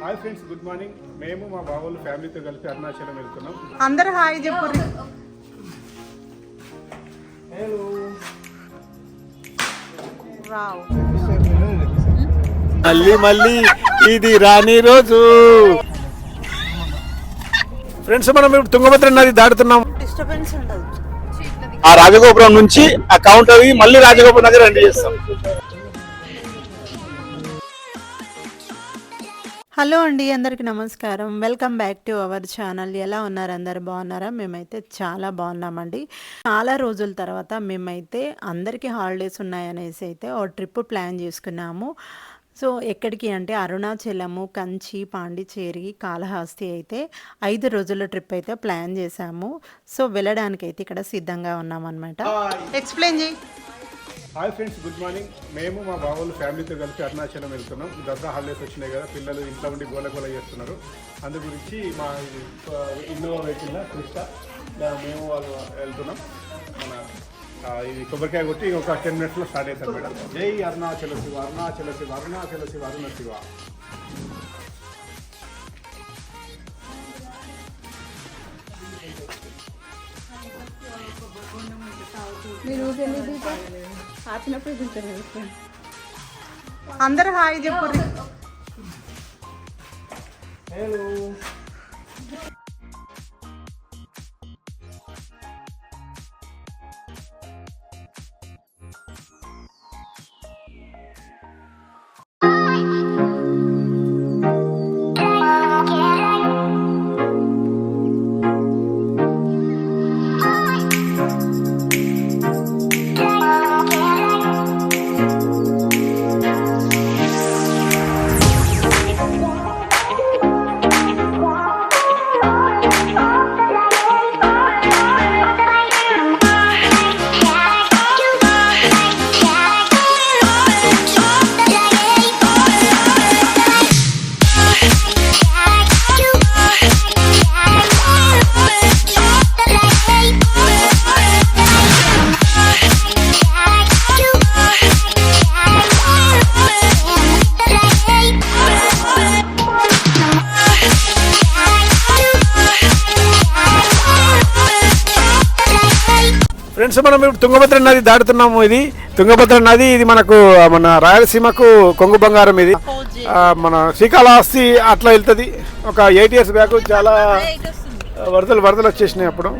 Hi friends good morning. మేము మా బావోళ్ళు ఫ్యామిలీతో కలిసి అరుణాచలం వెళ్తున్నాం. అందరు హాయ్ చెప్పు వావ్. మళ్ళీ మళ్ళీ ఇది రాని రోజు. ఫ్రెండ్స్ మనం ఇప్పుడు తుంగభద్ర నది దాటుతున్నాం. డిస్టర్బెన్స్ ఉండదు. ఆ రాజగోపురం నుంచి ఆ కౌంటర్ మళ్ళీ రాజగోపురం దగ్గర ఎండ్ చేస్తాం. హలో అండి అందరికి నమస్కారం. Welcome back to our channel. ఎలా ఉన్నారు అందరు? బాగున్నారా? మేమైతే చాలా బాగున్నామండి. చాలా రోజుల తర్వాత మేమైతే అందరికీ హాలిడేస్ ఉన్నాయనేసి అయితే ఓ ట్రిప్ ప్లాన్ చేసుకున్నాము. సో ఎక్కడికి అంటే అరుణాచలము కంచి పాండిచేరి కాళహస్తి అయితే ఐదు రోజుల ట్రిప్ అయితే ప్లాన్ చేశాము. సో వెళ్ళడానికి అయితే ఇక్కడ సిద్ధంగా ఉన్నామన్నమాట. ఎక్స్ప్లెయిన్ చేయి. హాయ్ ఫ్రెండ్స్ గుడ్ మార్నింగ్ మేము మా బావోళ్ళు ఫ్యామిలీతో కలిసి అరుణాచలం వెళ్తున్నాం. దసరా హాలిడేస్ వచ్చినాయి కదా పిల్లలు ఇంట్లో ఉండి గోల గోల చేస్తున్నారు. అందు గురించి మా ఇన్నోవా వెహికల్ కృష్ణ. మేము వాళ్ళు వెళ్తున్నాం. మన ఇది కొబ్బరికాయ కొట్టి ఒక టెన్ మినిట్స్లో స్టార్ట్ అవుతారు మేడం. జై అరుణాచల శివ అరుణాచల శివ అరుణాచల శివ అరుణ శివ. అందరు హాయ్ చెప్పు ఫ్రెండ్స్ మనం ఇప్పుడు తుంగభద్ర నది దాటుతున్నాము ఇది. తుంగభద్ర నది ఇది మనకు మన రాయలసీమకు కొంగు బంగారం ఇది. మన శ్రీకాళహస్తి అట్లా వెళ్తుంది. ఒక ఎయిట్ ఇయర్స్ బ్యాక్ చాలా వరదలు వరదలు వచ్చేసినాయి అప్పుడు.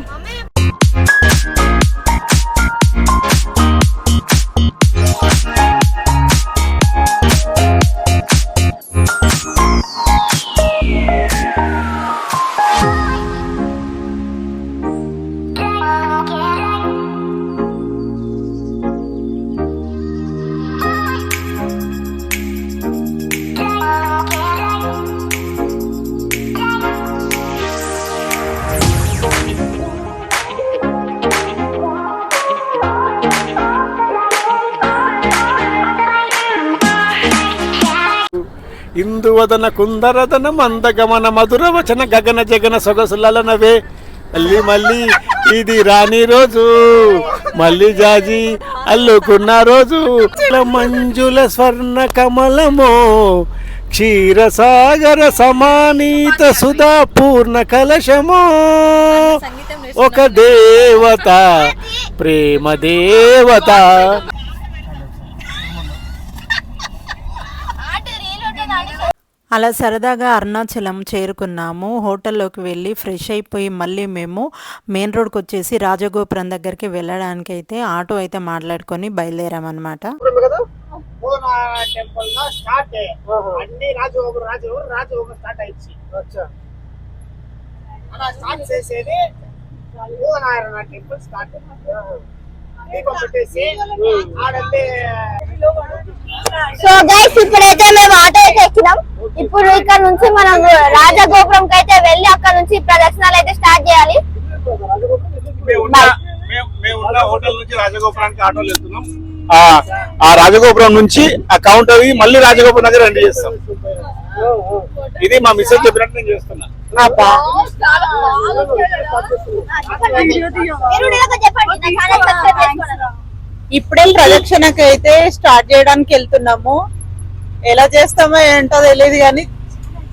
ఇందువదన కుందరదన మందగమన మధుర వచన గగన జగన సొగసులనవే మళ్ళీ మళ్ళీ ఇది రాని రోజు. మళ్ళీ జాజి అల్లుకున్న రోజు. మంజుల స్వర్ణ కమలమో. క్షీరసాగర సమానీత సుధా పూర్ణ కలశమో. ఒక దేవత ప్రేమ దేవత. అలా సరదాగా అరుణాచలం చేరుకున్నాము. హోటల్లోకి వెళ్ళి ఫ్రెష్ అయిపోయి మళ్ళీ మేము మెయిన్ రోడ్కి వచ్చేసి రాజగోపురం దగ్గరికి వెళ్ళడానికి అయితే ఆటో అయితే మాట్లాడుకొని బయలుదేరామన్నమాట. టెంపుల్ స్టార్ట్ అన్ని రాజగోపురం రాజగోపురం రాజగోపురం స్టార్ట్ అయింది అలా స్టార్ట్ చేసేది టెంపుల్ స్టార్ట్ దీపం పెట్టేసి ఆడంటే సో గైస్ ఇప్పుడైతే మేము ఆటో అయితే ఎక్కినాం. ఇప్పుడు ఇక్కడ నుంచి మనం రాజగోపురం అయితే వెళ్ళి అక్కడ నుంచి ప్రదర్శనలు అయితే స్టార్ట్ చేయాలి. ఆ ఆ రాజగోపురం నుంచి ఆ కౌంటర్ అయ్యి మళ్ళీ రాజగోపురం దగ్గర ఎండ్ చేస్తాం. ఇది మా మిస్సెస్ చెప్పినట్టు నేను చేస్తున్నా. ఇప్పుడే ప్రదక్షిణకి అయితే స్టార్ట్ చేయడానికి వెళ్తున్నాము. ఎలా చేస్తామో ఏంటో తెలియదు కానీ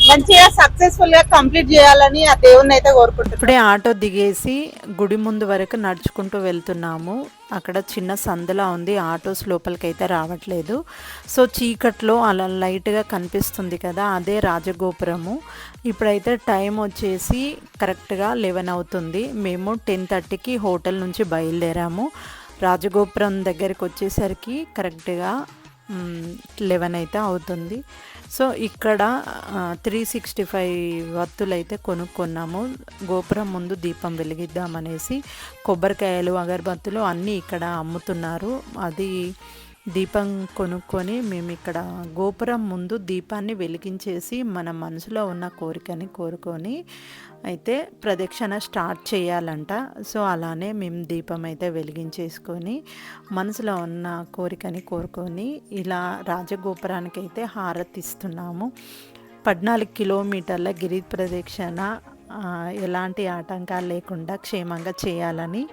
మంచిగా సక్సెస్ఫుల్గా కంప్లీట్ చేయాలని ఆ దేవుణ్ణి అయితే కోరుకుంటున్నాం. ఇప్పుడే ఆటో దిగేసి గుడి ముందు వరకు నడుచుకుంటూ వెళ్తున్నాము. అక్కడ చిన్న సందులా ఉంది. ఆటోస్ లోపలికి అయితే రావట్లేదు. సో చీకట్లో అలా లైట్గా కనిపిస్తుంది కదా అదే రాజగోపురము. ఇప్పుడైతే టైం వచ్చేసి కరెక్ట్గా లెవెన్ అవుతుంది. మేము టెన్ థర్టీకి హోటల్ నుంచి బయలుదేరాము. రాజగోపురం దగ్గరికి వచ్చేసరికి కరెక్ట్గా లెవెన్ అయితే అవుతుంది. సో ఇక్కడ త్రీ సిక్స్టీ ఫైవ్ వత్తులు అయితే కొనుక్కున్నాము. గోపురం ముందు దీపం వెలిగిద్దామనేసి కొబ్బరికాయలు అగరబత్తులు అన్నీ ఇక్కడ అమ్ముతున్నారు. అది దీపం కొనుక్కొని మేము ఇక్కడ గోపురం ముందు దీపాన్ని వెలిగించేసి మన మనసులో ఉన్న కోరికని కోరుకొని అయితే ప్రదక్షిణ స్టార్ట్ చేయాలంట. సో అలానే మేము దీపం అయితే వెలిగించేసుకొని మనసులో ఉన్న కోరికని కోరుకొని ఇలా రాజగోపురానికి అయితే హారతి ఇస్తున్నాము పద్నాలుగు కిలోమీటర్ల గిరి ప్రదక్షిణ ఎలాంటి ఆటంకాలు లేకుండా క్షేమంగా చేయాలని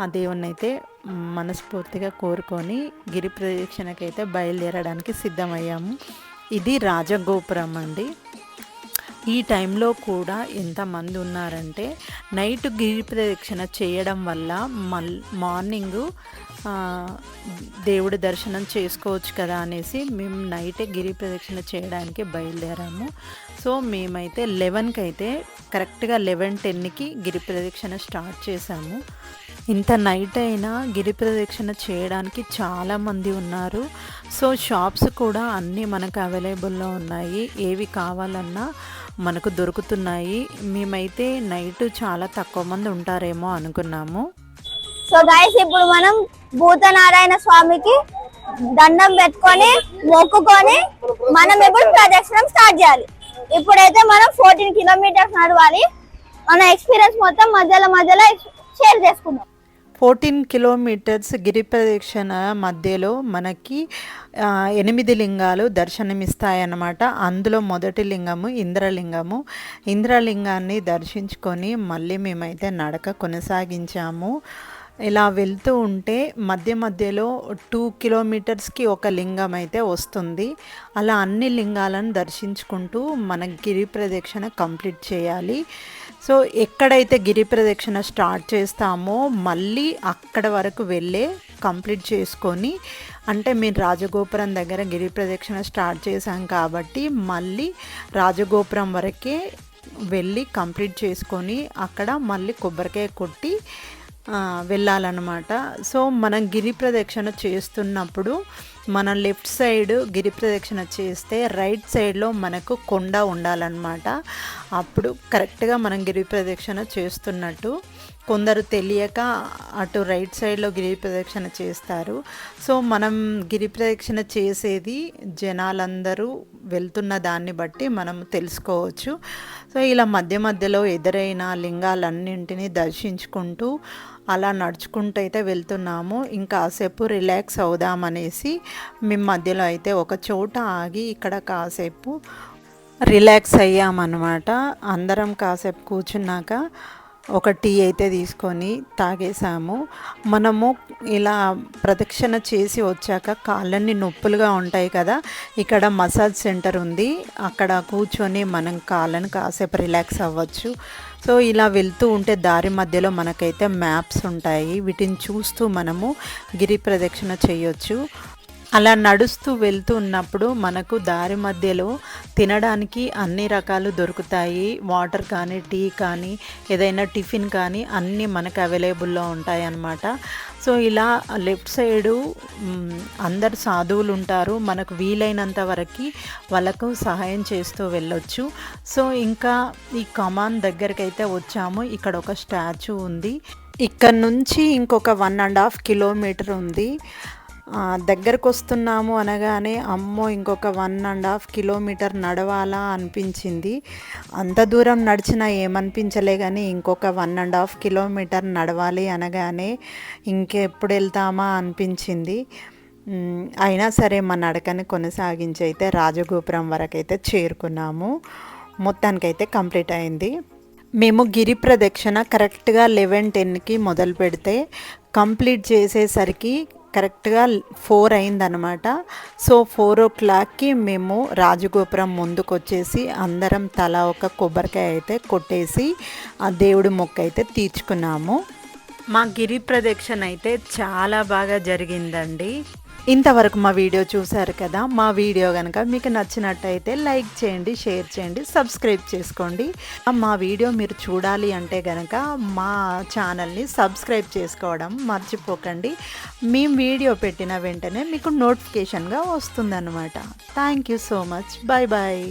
ఆ దేవుణ్ణి అయితే మనస్ఫూర్తిగా కోరుకొని గిరి ప్రదక్షిణకైతే బయలుదేరడానికి సిద్ధమయ్యాము. ఇది రాజగోపురం అండి. ఈ టైంలో కూడా ఎంతమంది ఉన్నారంటే నైట్ గిరి ప్రదక్షిణ చేయడం వల్ల మల్ మార్నింగ్ దేవుడి దర్శనం చేసుకోవచ్చు కదా అనేసి మేము నైటే గిరి ప్రదక్షిణ చేయడానికి బయలుదేరాము. సో మేమైతే లెవెన్కి అయితే కరెక్ట్గా లెవెన్ టెన్కి గిరి ప్రదక్షిణ స్టార్ట్ చేసాము ఇంత నైట్ అయినా గిరి ప్రదక్షిణ చేయడానికి చాలామంది ఉన్నారు. సో షాప్స్ కూడా అన్నీ మనకు అవైలబుల్లో ఉన్నాయి. ఏవి కావాలన్నా మనకు దొరుకుతున్నాయి. మేమైతే నైట్ చాలా తక్కువ మంది ఉంటారేమో అనుకున్నాము. సో గాయస్ ఇప్పుడు మనం భూతనారాయణ స్వామికి దండం పెట్టుకొని మొక్కుకొని మనం ఇప్పుడు ప్రదక్షిణం స్టార్ట్ చేయాలి. ఇప్పుడైతే మనం ఫోర్టీన్ కిలోమీటర్స్ నడవాలి. మన ఎక్స్పీరియన్స్ మొత్తం మధ్యలో మధ్యలో షేర్ చేసుకుందాం. ఫోర్టీన్ కిలోమీటర్స్ గిరి ప్రదక్షిణ మధ్యలో మనకి ఎనిమిది లింగాలు దర్శనమిస్తాయన్నమాట. అందులో మొదటి లింగము ఇంద్రలింగము. ఇంద్రలింగాన్ని దర్శించుకొని మళ్ళీ మేమైతే నడక కొనసాగించాము. ఇలా వెళ్తూ ఉంటే మధ్య మధ్యలో టూ కిలోమీటర్స్కి ఒక లింగం అయితే వస్తుంది. అలా అన్ని లింగాలను దర్శించుకుంటూ మన గిరి ప్రదక్షిణ కంప్లీట్ చేయాలి. సో ఎక్కడైతే గిరి ప్రదక్షిణ స్టార్ట్ చేస్తామో మళ్ళీ అక్కడ వరకు వెళ్ళే కంప్లీట్ చేసుకొని అంటే మేము రాజగోపురం దగ్గర గిరి ప్రదక్షిణ స్టార్ట్ చేశాం కాబట్టి మళ్ళీ రాజగోపురం వరకే వెళ్ళి కంప్లీట్ చేసుకొని అక్కడ మళ్ళీ కొబ్బరికాయ కొట్టి వెళ్ళాలన్నమాట. సో మనం గిరి ప్రదక్షిణ చేస్తున్నప్పుడు మన లెఫ్ట్ సైడ్ గిరి ప్రదక్షిణ చేస్తే రైట్ సైడ్లో మనకు కొండ ఉండాలన్నమాట. అప్పుడు కరెక్ట్గా మనం గిరి ప్రదక్షిణ చేస్తున్నట్టు కొందరు తెలియక అటు రైట్ సైడ్లో గిరి ప్రదక్షిణ చేస్తారు. సో మనం గిరి ప్రదక్షిణ చేసేది జనాలందరూ వెళ్తున్న దాన్ని బట్టి మనం తెలుసుకోవచ్చు. సో ఇలా మధ్య మధ్యలో ఎదురైన లింగాలన్నింటినీ దర్శించుకుంటూ అలా నడుచుకుంటూ అయితే వెళ్తున్నాము ఇంకాసేపు రిలాక్స్ అవుదామనేసి మేము మధ్యలో అయితే ఒక చోట ఆగి ఇక్కడ కాసేపు రిలాక్స్ అయ్యామన్నమాట. అందరం కాసేపు కూర్చున్నాక ఒక టీ అయితే తీసుకొని తాగేసాము మనము ఇలా ప్రదక్షిణ చేసి వచ్చాక కాళ్ళన్నీ నొప్పులుగా ఉంటాయి కదా ఇక్కడ మసాజ్ సెంటర్ ఉంది. అక్కడ కూర్చొని మనం కాళ్ళని కాసేపు రిలాక్స్ అవ్వచ్చు. సో ఇలా వెళ్తూ ఉంటే దారి మధ్యలో మనకైతే మ్యాప్స్ ఉంటాయి. వీటిని చూస్తూ మనము గిరి ప్రదక్షిణ చేయొచ్చు. అలా నడుస్తూ వెళ్తూ ఉన్నప్పుడు మనకు దారి మధ్యలో తినడానికి అన్ని రకాలు దొరుకుతాయి. వాటర్ కానీ టీ కానీ ఏదైనా టిఫిన్ కానీ అన్నీ మనకు అవైలబుల్లో ఉంటాయి అన్నమాట సో ఇలా లెఫ్ట్ సైడు అందరు సాధువులు ఉంటారు. మనకు వీలైనంత వరకు వాళ్ళకు సహాయం చేస్తూ వెళ్ళొచ్చు. సో ఇంకా ఈ కమాన్ దగ్గరికి అయితే వచ్చాము. ఇక్కడ ఒక స్టాచ్యూ ఉంది. ఇక్కడ నుంచి ఇంకొక వన్ అండ్ హాఫ్ కిలోమీటర్ ఉంది. దగ్గరకు వస్తున్నాము అనగానే అమ్మో ఇంకొక వన్ అండ్ హాఫ్ కిలోమీటర్ నడవాలా అనిపించింది. అంత దూరం నడిచినా ఏమనిపించలే కానీ ఇంకొక వన్ అండ్ హాఫ్ కిలోమీటర్ నడవాలి అనగానే ఇంకెప్పుడు వెళ్తామా అనిపించింది. అయినా సరే మా నడకని కొనసాగించి అయితే రాజగోపురం వరకు అయితే చేరుకున్నాము. మొత్తానికైతే కంప్లీట్ అయింది. మేము గిరి ప్రదక్షిణ కరెక్ట్గా లెవెన్ టెన్కి మొదలు పెడితే కంప్లీట్ చేసేసరికి కరెక్ట్గా ఫోర్ అయిందనమాట సో ఫోర్ ఓ క్లాక్కి మేము రాజగోపురం ముందుకు వచ్చేసి అందరం తల ఒక కొబ్బరికాయ అయితే కొట్టేసి ఆ దేవుడి మొక్క అయితే తీర్చుకున్నాము. మా గిరి ప్రదక్షిణ అయితే చాలా బాగా జరిగిందండి. ఇంతవరకు మా వీడియో చూశారు కదా మా వీడియో కనుక మీకు నచ్చినట్టయితే లైక్ చేయండి షేర్ చేయండి సబ్స్క్రైబ్ చేసుకోండి. మా వీడియో మీరు చూడాలి అంటే కనుక మా ఛానల్ని సబ్స్క్రైబ్ చేసుకోవడం మర్చిపోకండి. మేము వీడియో పెట్టిన వెంటనే మీకు నోటిఫికేషన్గా వస్తుందన్నమాట. Thank you so much bye bye